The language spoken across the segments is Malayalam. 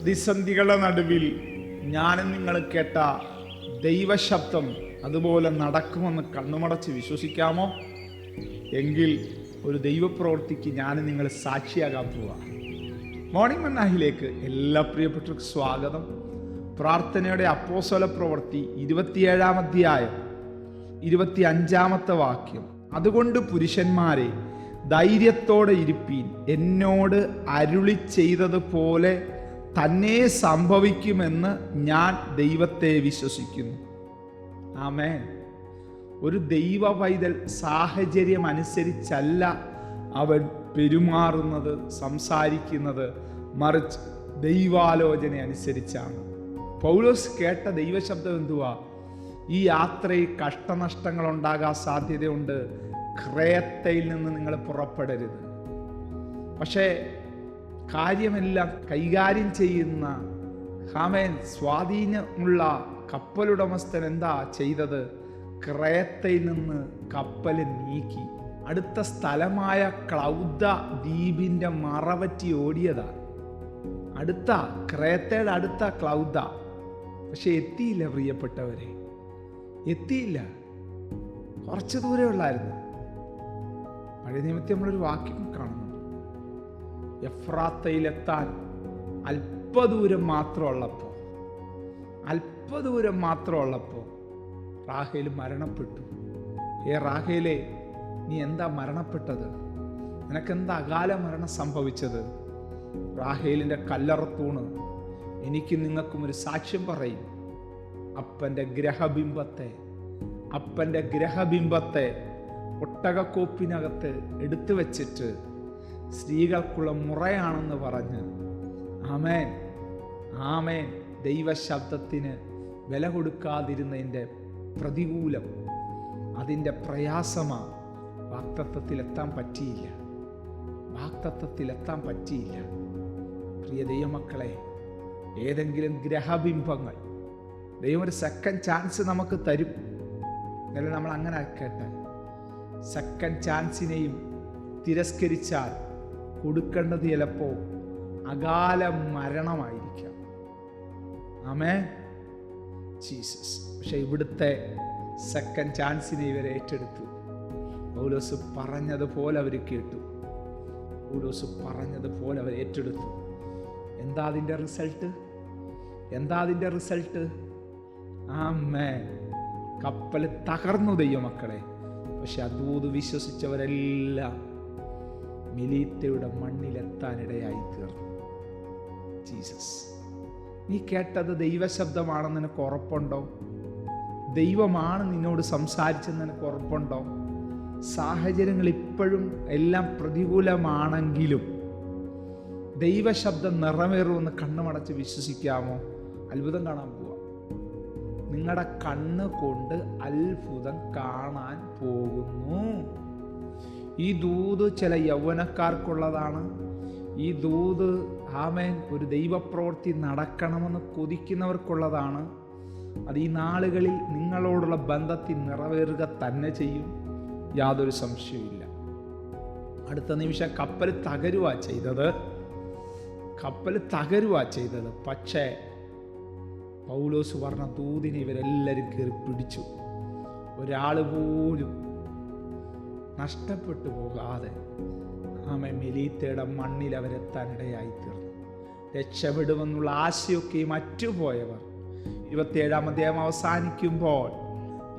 പ്രതിസന്ധികളുടെ നടുവിൽ ഞാനും നിങ്ങൾ കേട്ട ദൈവശബ്ദം അതുപോലെ നടക്കുമെന്ന് കണ്ണുമടച്ച് വിശ്വസിക്കാമോ? എങ്കിൽ ഒരു ദൈവപ്രവൃത്തിക്ക് ഞാൻ നിങ്ങൾ സാക്ഷിയാകാൻ പോവാ. മോർണിംഗ് മന്നാഹിലേക്ക് എല്ലാ പ്രിയപ്പെട്ടവർക്കും സ്വാഗതം. പ്രാർത്ഥനയുടെ അപ്പോസ്വല പ്രവൃത്തി ഇരുപത്തിയേഴാം അധ്യായം ഇരുപത്തി അഞ്ചാമത്തെ വാക്യം. അതുകൊണ്ട് പുരുഷന്മാരെ ധൈര്യത്തോടെ ഇരുപ്പീൻ. എന്നോട് അരുളി ചെയ്തതുപോലെ തന്നെ സംഭവിക്കുമെന്ന് ഞാൻ ദൈവത്തെ വിശ്വസിക്കുന്നു. ആമേ ഒരു ദൈവ പൈതൽ സാഹചര്യം അനുസരിച്ചല്ല അവൻ പെരുമാറുന്നത് സംസാരിക്കുന്നത്. മറിച്ച് ദൈവാലോചന അനുസരിച്ചാണ്. പൗലോസ് കേട്ട ദൈവശബ്ദം എന്തുവാ? ഈ യാത്രയിൽ കഷ്ടനഷ്ടങ്ങൾ ഉണ്ടാകാൻ സാധ്യതയുണ്ട്. ക്രേത്തയിൽ നിന്ന് നിങ്ങൾ പുറപ്പെടരുത്. പക്ഷേ കാര്യമെല്ലാം കൈകാര്യം ചെയ്യുന്ന ഹാമേൻ സ്വാധീനമുള്ള കപ്പലുടമസ്ഥൻ എന്താ ചെയ്തത്? ക്രയത്തിൽ നിന്ന് കപ്പൽ നീക്കി. അടുത്ത സ്ഥലമായ ക്ലൗദ ദ്വീപിന്റെ മറവറ്റി ഓടിയതാണ് അടുത്ത ക്രയത്തേടെ അടുത്ത ക്ലൗദ. പക്ഷെ എത്തിയില്ല പ്രിയപ്പെട്ടവരെ. എത്തിയില്ല. കുറച്ച് ദൂരെ ഉള്ളായിരുന്നു. പഴയ നിയമത്തിൽ നമ്മളൊരു വാക്യം കാണുന്നുണ്ട് എഫ്രാത്തയിലെത്താൻ അല്പദൂരം മാത്രമുള്ളപ്പോൾ അല്പദൂരം മാത്രമുള്ളപ്പോൾ റാഹേൽ മരണപ്പെട്ടു. ഏ റാഹേലെ നീ എന്താ മരണപ്പെട്ടത്? നിനക്കെന്താ അകാല മരണം സംഭവിച്ചത്? റാഹേലിന്റെ കല്ലറത്തൂണ് എനിക്ക് നിങ്ങൾക്കും ഒരു സാക്ഷ്യം പറയും. അപ്പന്റെ ഗ്രഹബിംബത്തെ അപ്പന്റെ ഗ്രഹബിംബത്തെ ഒട്ടകക്കോപ്പിനകത്ത് എടുത്തു വച്ചിട്ട് സ്ത്രീകൾക്കുള്ള മുറയാണെന്ന് പറഞ്ഞ്. ആമേൻ. ആമേൻ. ദൈവശബ്ദത്തിന് വില കൊടുക്കാതിരുന്നതിന്റെ പ്രതികൂലം. അതിന്റെ പ്രയാസമാണ് വാക്തത്വത്തിലെത്താൻ പറ്റിയില്ല. വാക്തത്വത്തിലെത്താൻ പറ്റിയില്ല. പ്രിയ ദൈവമക്കളെ ഏതെങ്കിലും ഗ്രഹബിംബങ്ങൾ ദൈവം ഒരു സെക്കൻഡ് ചാൻസ് നമുക്ക് തരും. എന്നാലും നമ്മൾ അങ്ങനെ കേട്ടെ സെക്കൻഡ് ചാൻസിനെയും തിരസ്കരിച്ചാൽ കൊടുക്കേണ്ടത് ചിലപ്പോൾ അകാല മരണമായിരിക്കാം. ആമേ ജീസസ്. പക്ഷെ ഇവിടുത്തെ സെക്കൻഡ് ചാൻസിനെ ഇവർ ഏറ്റെടുത്തു. പൗലോസ് പറഞ്ഞതുപോലെ അവർ കേട്ടു. പൗലോസ് പറഞ്ഞതുപോലെ അവർ ഏറ്റെടുത്തു. എന്താ അതിന്റെ റിസൾട്ട് എന്താ അതിന്റെ റിസൾട്ട് ആമേ കപ്പൽ തകർന്നു ദൈവമക്കളെ. പക്ഷെ അതൂത് വിശ്വസിച്ചവരെല്ലാം മിലീത്തയുടെ മണ്ണിലെത്താനിടയായി തീർന്നു ജീസസ് നീ കേട്ടത് ദൈവശബ്ദമാണെന്ന് നിനക്ക് ഉറപ്പുണ്ടോ? ദൈവമാണ് നിന്നോട് സംസാരിച്ചെന്ന് നിനക്ക് ഉറപ്പുണ്ടോ? സാഹചര്യങ്ങൾ ഇപ്പോഴും എല്ലാം പ്രതികൂലമാണെങ്കിലും ദൈവശബ്ദം നിറവേറുമെന്ന് കണ്ണുമടച്ച് വിശ്വസിക്കാമോ? അത്ഭുതം കാണാൻ പോവാം. നിങ്ങളുടെ കണ്ണ് കൊണ്ട് അത്ഭുതം കാണാൻ പോകുന്നു. ഈ ദൂത് ചില യൗവനക്കാർക്കുള്ളതാണ്. ഈ ദൂത് ആമേൻ ഒരു ദൈവപ്രവൃത്തി നടക്കണമെന്ന് കൊതിക്കുന്നവർക്കുള്ളതാണ്. അത് ഈ നാളുകളിൽ നിങ്ങളോടുള്ള ബന്ധത്തിൽ നിറവേറുക തന്നെ ചെയ്യും. യാതൊരു സംശയവുമില്ല. അടുത്ത നിമിഷം കപ്പൽ തകരുക ചെയ്തത്. കപ്പൽ തകരുക ചെയ്തത്. പക്ഷേ പൗലോസ് പറഞ്ഞ ദൂതിനെ ഇവരെല്ലാവരും കയറി പിടിച്ചു. ഒരാൾ പോലും നഷ്ടപ്പെട്ടു പോകാതെ ആമെ മെലീത്തയുടെ മണ്ണിൽ അവരെത്താനിടയായി തീർന്നു രക്ഷപ്പെടുമെന്നുള്ള ആശയൊക്കെ മറ്റുപോയവർ ഇരുപത്തിയേഴാം അധ്യായം അവസാനിക്കുമ്പോൾ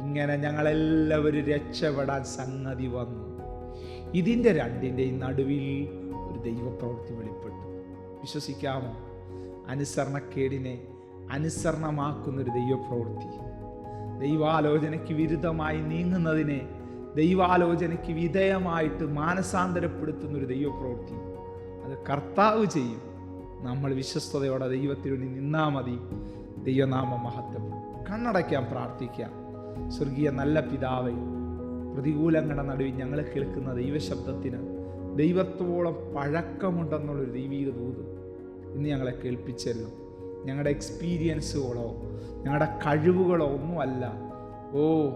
ഇങ്ങനെ ഞങ്ങളെല്ലാവരും രക്ഷപ്പെടാൻ സംഗതി വന്നു. ഇതിന്റെ രണ്ടിന്റെയും നടുവിൽ ഒരു ദൈവപ്രവൃത്തി വെളിപ്പെട്ടു. വിശ്വസിക്കാമോ? അനുസരണക്കേടിനെ അനുസരണമാക്കുന്നൊരു ദൈവപ്രവൃത്തി. ദൈവാലോചനയ്ക്ക് വിരുദ്ധമായി നീങ്ങുന്നതിനെ ദൈവാലോചനയ്ക്ക് വിധേയമായിട്ട് മാനസാന്തരപ്പെടുത്തുന്ന ഒരു ദൈവപ്രവൃത്തി. അത് കർത്താവ് ചെയ്യും. നമ്മൾ വിശ്വസ്തയോടെ ദൈവത്തിന് വേണ്ടി നിന്നാ മതി. ദൈവനാമ മഹത്വം കണ്ണടയ്ക്കാൻ പ്രാർത്ഥിക്കാം. സ്വർഗീയ നല്ല പിതാവെ പ്രതികൂലങ്ങളുടെ നടുവിൽ ഞങ്ങൾ കേൾക്കുന്ന ദൈവശബ്ദത്തിന് ദൈവത്തോളം പഴക്കമുണ്ടെന്നുള്ളൊരു ദൈവീക ദൂത് ഇന്ന് ഞങ്ങളെ കേൾപ്പിച്ചല്ലോ. ഞങ്ങളുടെ എക്സ്പീരിയൻസുകളോ ഞങ്ങളുടെ കഴിവുകളോ ഒന്നുമല്ല. ഓ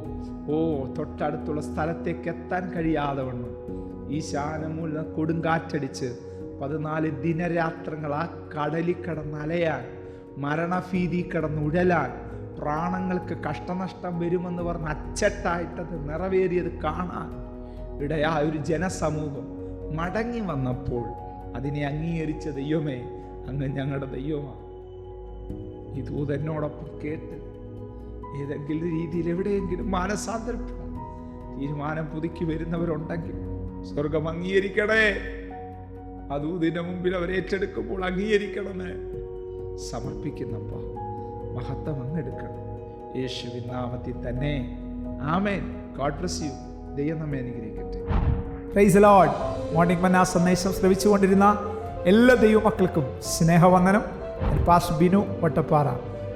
ഓ തൊട്ടടുത്തുള്ള സ്ഥലത്തേക്ക് എത്താൻ കഴിയാതെ വണ്ണം ഈ ശാനമൂല കൊടുങ്കാറ്റടിച്ച് പതിനാല് ദിനരാത്രങ്ങൾ ആ കടലിൽ കിടന്നലയാൻ മരണഭീതി കിടന്നുഴലാൻ പ്രാണങ്ങൾക്ക് കഷ്ടനഷ്ടം വരുമെന്ന് പറഞ്ഞ് അച്ചട്ടായിട്ടത് നിറവേറിയത് കാണാൻ ഇടയായ ഒരു ജനസമൂഹം മടങ്ങി വന്നപ്പോൾ അതിനെ അംഗീകരിച്ച ദൈവമേ അങ്ങ് ഞങ്ങളുടെ ദൈവമാണ്. ഈ ദൂതനോടൊപ്പം കേട്ട് ഏതെങ്കിലും രീതിയിൽ എവിടെയെങ്കിലും മാനസാന്തരപ്പെടാൻ തീരുമാനം പുതുക്കി വരുന്നവരുണ്ടെങ്കിൽ സ്വർഗം അംഗീകരിക്കണേ. ദൂതിന്റെ മുമ്പിൽ അവർ ഏറ്റെടുക്കുമ്പോൾ അംഗീകരിക്കണമേ സമർപ്പിക്കുന്നപ്പ മഹത്വം അങ്ങെടുക്കണം. യേശുവിൻ നാമത്തിൽ തന്നെ. ആമേൻ. ഗോഡ് ബ്ലസ് യു ദൈവം നമ്മെ അനുഗ്രഹിക്കട്ടെ. പ്രൈസ് ലോഡ് മോർണിംഗ് മന്ന സന്ദേശം ശ്രമിച്ചുകൊണ്ടിരുന്ന എല്ലാ ദൈവമക്കൾക്കും സ്നേഹവന്ദനം. പാസ് ബിനു വട്ടപ്പാറ.